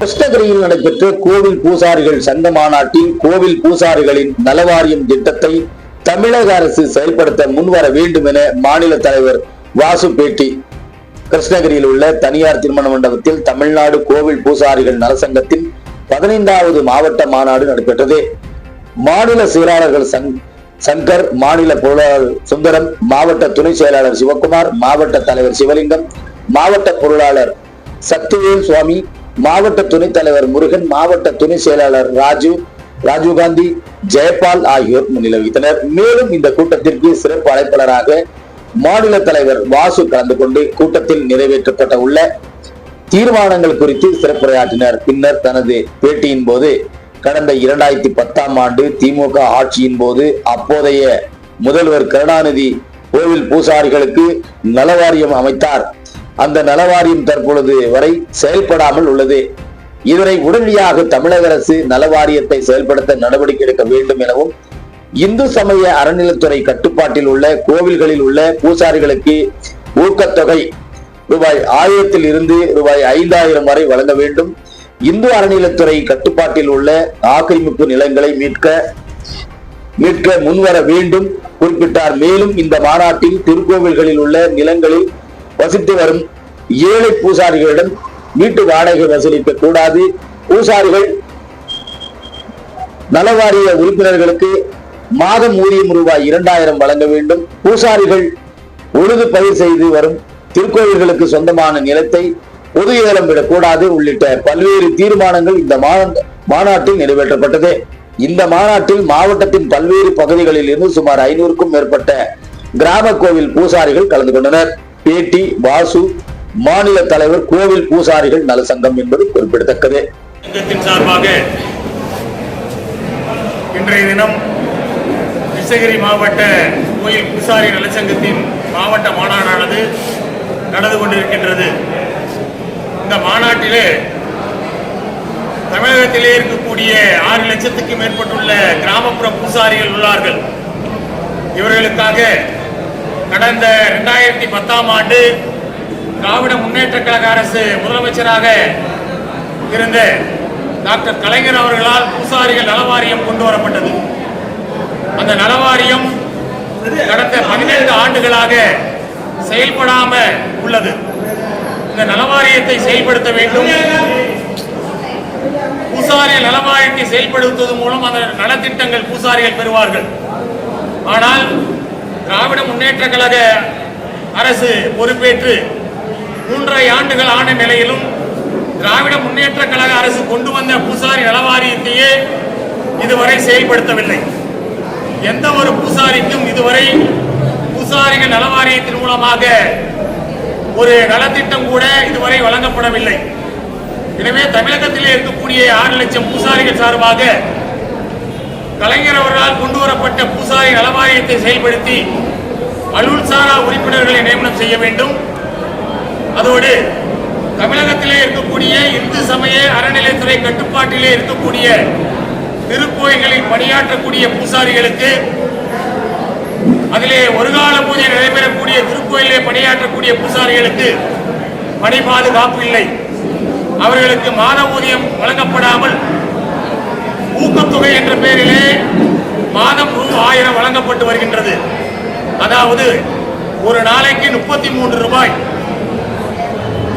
கிருஷ்ணகிரியில் நடைபெற்ற கோவில் பூசாரிகள் சங்க மாநாட்டில் கோவில் பூசாரிகளின் நலவாரியம் திட்டத்தை தமிழக அரசு செயல்படுத்த முன்வர வேண்டும் என மாநில தலைவர் வாசு பேட்டி. கிருஷ்ணகிரியில் உள்ள தனியார் திருமண மண்டபத்தில் தமிழ்நாடு கோவில் பூசாரிகள் நலசங்கத்தின் பதினைந்தாவது மாவட்ட மாநாடு நடைபெற்றது. மாநில செயலாளர்கள் சங் சங்கர் மாநில பொருளாளர் சுந்தரம் மாவட்ட துணை செயலாளர் சிவகுமார் மாவட்ட தலைவர் சிவலிங்கம் மாவட்ட பொருளாளர் சக்திவேல் சுவாமி மாவட்ட துணைத் தலைவர் முருகன் மாவட்ட துணை செயலாளர் ராஜு ராஜீவ்காந்தி ஜெயபால் ஆகியோர் முன்னிலை வகித்தனர் மேலும் இந்த கூட்டத்திற்கு சிறப்பு அழைப்பாளராக மாநில தலைவர் வாசு கலந்து கொண்டு கூட்டத்தில் நிறைவேற்றப்பட்ட உள்ள தீர்மானங்கள் குறித்து சிறப்புரையாற்றினர். பின்னர் தனது பேட்டியின் போது கடந்த இரண்டாயிரத்தி பத்தாம் ஆண்டு திமுக ஆட்சியின் போது அப்போதைய முதல்வர் கருணாநிதி கோவில் பூசாரிகளுக்கு நலவாரியம் அமைத்தார். அந்த நலவாரியம் தற்பொழுது வரை செயல்படாமல் உள்ளது. இதனை உடனடியாக தமிழக அரசு நலவாரியத்தை செயல்படுத்த நடவடிக்கை எடுக்க வேண்டும் எனவும் இந்து சமய அறநிலத்துறை கட்டுப்பாட்டில் உள்ள கோவில்களில் உள்ள பூசாரிகளுக்கு ஊக்கத்தொகை ரூபாய் ஆயிரத்தில் இருந்து ரூபாய் ஐந்தாயிரம் வரை வழங்க வேண்டும். இந்து அறநிலைத்துறை கட்டுப்பாட்டில் உள்ள ஆக்கிரமிப்பு நிலங்களை மீட்க மீட்க முன்வர வேண்டும் குறிப்பிட்டார். மேலும் இந்த மாநாட்டில் திருக்கோவில்களில் உள்ள நிலங்களில் வசித்து வரும் ஏழை பூசாரிகளிடம் வீட்டு வாடகை வசூலிக்க கூடாது. பூசாரிகள் நலவாரிய உறுப்பினர்களுக்கு மாதம் ஊதியம் ரூபாய் இரண்டாயிரம் வழங்க வேண்டும். பூசாரிகள் உழுது பயிர் செய்து வரும் திருக்கோவில்களுக்கு சொந்தமான நிலத்தை பொது ஏலம் விடக்கூடாது உள்ளிட்ட பல்வேறு தீர்மானங்கள் இந்த மாநாட்டில் நிறைவேற்றப்பட்டது. இந்த மாநாட்டில் மாவட்டத்தின் பல்வேறு பகுதிகளில் இருந்து சுமார் ஐநூறுக்கும் மேற்பட்ட கிராம கோவில் பூசாரிகள் கலந்து கொண்டனர். பேட்டி வாசு மாநில தலைவர் கோவில் பூசாரிகள் நலசங்கம் என்பது குறிப்பிடத்தக்கது. சார்பாக இன்றைய தினம் கிருஷ்ணகிரி மாவட்ட கோயில் பூசாரி நலச்சங்கத்தின் மாவட்ட மாநாடானது நடந்து கொண்டிருக்கின்றது. மாநாட்டிலே தமிழகத்திலே இருக்கக்கூடிய ஆறு லட்சத்துக்கு மேற்பட்டுள்ள கிராமப்புற பூசாரிகள் உள்ளார்கள். இவர்களுக்காக கடந்த ரெண்டாயிரத்தி பத்தாம் ஆண்டு திராவிட முன்னேற்ற கழக அரசு முதலமைச்சராக இருந்த டாக்டர் கலைஞர் அவர்களால் பூசாரிகள் நலவாரியம் கொண்டு வரப்பட்டது. அந்த நலவாரியம் கடந்த பதினைந்து ஆண்டுகளாக செயல்படாம உள்ளது. இந்த நலவாரியத்தை செயல்படுத்த வேண்டும். பூசாரிய நலவாரியத்தை செயல்படுத்துவது மூலம் அந்த நலத்திட்டங்கள் பூசாரிகள் பெறுவார்கள். ஆனால் திராவிட முன்னேற்ற கழக அரசு பொறுப்பேற்று மூன்றரை ஆண்டுகள் ஆன நிலையிலும் திராவிட முன்னேற்ற கழக அரசு கொண்டு வந்த பூசாரி நலவாரியத்தையே இதுவரை செயல்படுத்தவில்லை. எந்த ஒரு பூசாரிக்கும் இதுவரை பூசாரிகள் நலவாரியத்தின் மூலமாக ஒரு நலத்திட்டம் கூட இதுவரை வழங்கப்படவில்லை. எனவே தமிழகத்திலே இருக்கக்கூடிய ஆறு லட்சம் பூசாரிகள் சார்பாக கலைஞர் அவர்களால் கொண்டு வரப்பட்ட பூசாரி நலவாரியத்தை செயல்படுத்தி அலுவல் சாரா உறுப்பினர்களை நியமனம் செய்ய வேண்டும். அதோடு தமிழகத்திலே இருக்கக்கூடிய இந்து சமய அறநிலைத்துறை கட்டுப்பாட்டிலே இருக்கக்கூடிய திருக்கோயில்களில் பணியாற்றக்கூடிய பூசாரிகளுக்கு அதிலே ஒரு கால பூஜை நடைபெறக்கூடிய திருக்கோயிலே பணியாற்றக்கூடிய பூசாரிகளுக்கு பணி பாதுகாப்பு இல்லை. அவர்களுக்கு மாத ஊதியம் வழங்கப்படாமல் ஊக்கத்தொகை என்ற பெயரிலே மாதம் ரூ ஆயிரம் வழங்கப்பட்டு வருகின்றது. அதாவது ஒரு நாளைக்கு முப்பத்தி மூன்று ரூபாய்.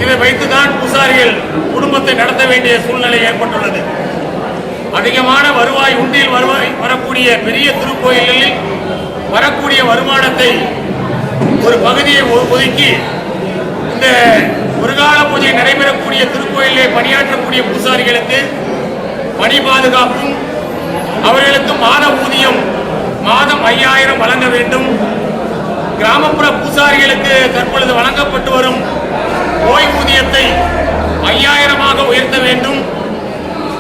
இதை வைத்துதான் பூசாரிகள் குடும்பத்தை நடத்த வேண்டிய சூழ்நிலை ஏற்பட்டுள்ளது. அதிகமான வருவாய் உண்டியில் வருவாய் வரக்கூடிய பெரிய திருக்கோயில்களில் வரக்கூடிய வருமானத்தை ஒரு பகுதியை ஒ- ஒதுக்கி இந்த ஒரு கால பூஜை நடைபெறக்கூடிய திருக்கோயிலே பணியாற்றக்கூடிய பூசாரிகளுக்கு பணி பாதுகாப்பும் அவர்களுக்கு மாத ஊதியம் மாதம் ஐயாயிரம் வழங்க வேண்டும். கிராமப்புற பூசாரிகளுக்கு தற்பொழுது வழங்கப்பட்டு வரும் ஓய்வூதியத்தை ஐயாயிரமாக உயர்த்த வேண்டும்.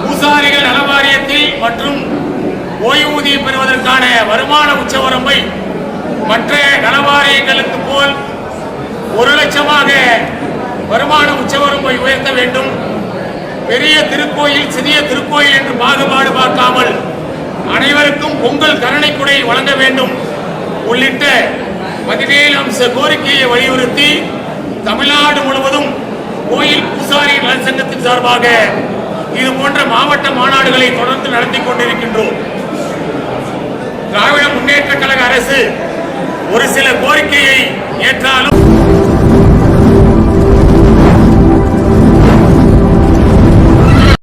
பூசாரிகள் நலவாரியத்தில் மற்றும் ஓய்வூதியம் பெறுவதற்கான வருமான உச்சவரம்பை மற்ற நலவாரியங்களுக்கு போல் ஒரு லட்சமாக வருமான உச்சவரம்பை உயர்த்த வேண்டும். பெரிய திருக்கோயில் சிறிய திருக்கோயில் என்று பாகுபாடு பார்க்காமல் அனைவருக்கும் பொங்கல் கருணைக்குடை வழங்க வேண்டும். உள்ளிட்ட பதினேழு அம்ச கோரிக்கையை வலியுறுத்தி தமிழ்நாடு முழுவதும் கோயில் பூசாரி நலச்சங்கத்தின் சார்பாக இது போன்ற மாவட்ட மாநாடுகளை தொடர்ந்து நடத்தி கொண்டிருக்கின்றோம். திராவிட முன்னேற்ற கழக அரசு ஒரு சில கோரிக்கையை ஏற்றாலும்